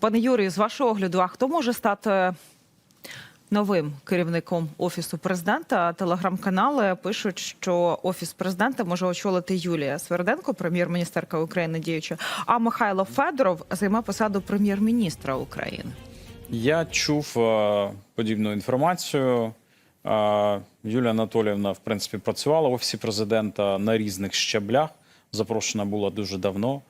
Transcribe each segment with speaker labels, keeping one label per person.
Speaker 1: Пане Юрію, з вашого огляду, а хто може стати новим керівником офісу президента? Телеграм-канали пишуть, що офіс президента може очолити Юлія Сверденко, прем'єр-міністерка України діюча, а Михайло Федоров займе посаду прем'єр-міністра України.
Speaker 2: Я чув е, подібну інформацію. Е, Юлія Анатоліївна, в принципі, працювала в офісі президента на різних щаблях. Запрошена була дуже давно.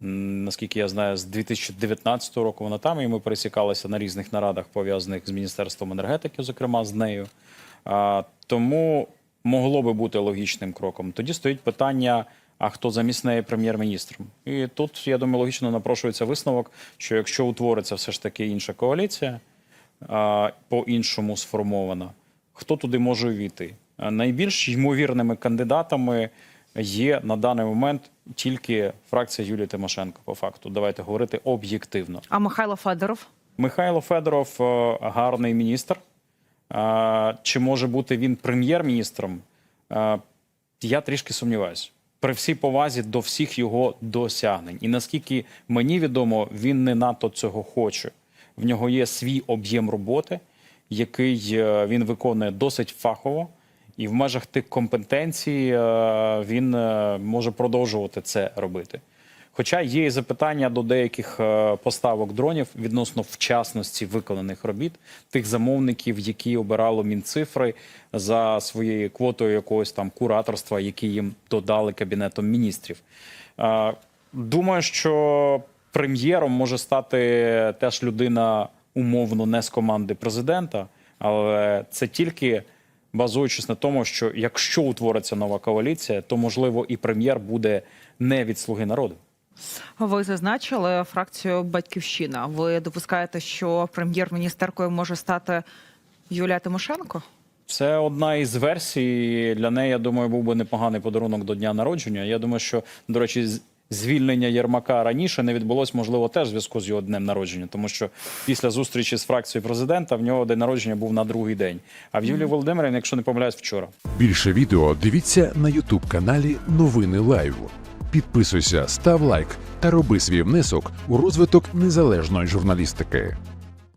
Speaker 2: Наскільки я знаю, з 2019 року вона там, і ми пересікалися на різних нарадах, пов'язаних з Міністерством енергетики, зокрема з нею. Тому могло би бути логічним кроком. Тоді стоїть питання: а хто замість неї прем'єр-міністром? І тут, я думаю, логічно напрошується висновок, що якщо утвориться все ж таки інша коаліція, по-іншому сформована, хто туди може увійти? Найбільш ймовірними кандидатами є на даний момент тільки фракція Юлії Тимошенко. По факту, давайте говорити об'єктивно.
Speaker 1: А Михайло Федоров?
Speaker 2: Михайло Федоров е, гарний міністр. Е, Чи може бути він прем'єр-міністром? Е, Я трішки сумніваюся. При всій повазі до всіх його досягнень. І наскільки мені відомо, він не надто цього хоче. В нього є свій об'єм роботи, який він виконує досить фахово, і в межах тих компетенцій е, він е, може продовжувати це робити. Хоча є і запитання до деяких е, поставок дронів відносно вчасності виконаних робіт тих замовників, які обирало Мінцифри за своєю квотою якогось там кураторства, які їм додали кабінетом міністрів. Думаю, що прем'єром може стати теж людина умовно не з команди президента, але це тільки базуючись на тому, що якщо утвориться нова коаліція, то можливо і прем'єр буде не від слуги народу.
Speaker 1: Ви зазначили фракцію Батьківщина. Ви допускаєте, що прем'єр-міністеркою може стати Юлія Тимошенко?
Speaker 2: Це одна із версій. Для неї, я думаю, був би непоганий подарунок до дня народження. Я думаю, що, до речі, звільнення Єрмака раніше не відбулось, можливо, теж в зв'язку з його днем народження, тому що після зустрічі з фракцією президента в нього день народження був на другий день. А в Юлії Володимирівні, якщо не помиляюсь, вчора.
Speaker 3: Більше відео дивіться на Ютуб каналі Новини Лайв. Підписуйся, став лайк та роби свій внесок у розвиток незалежної журналістики.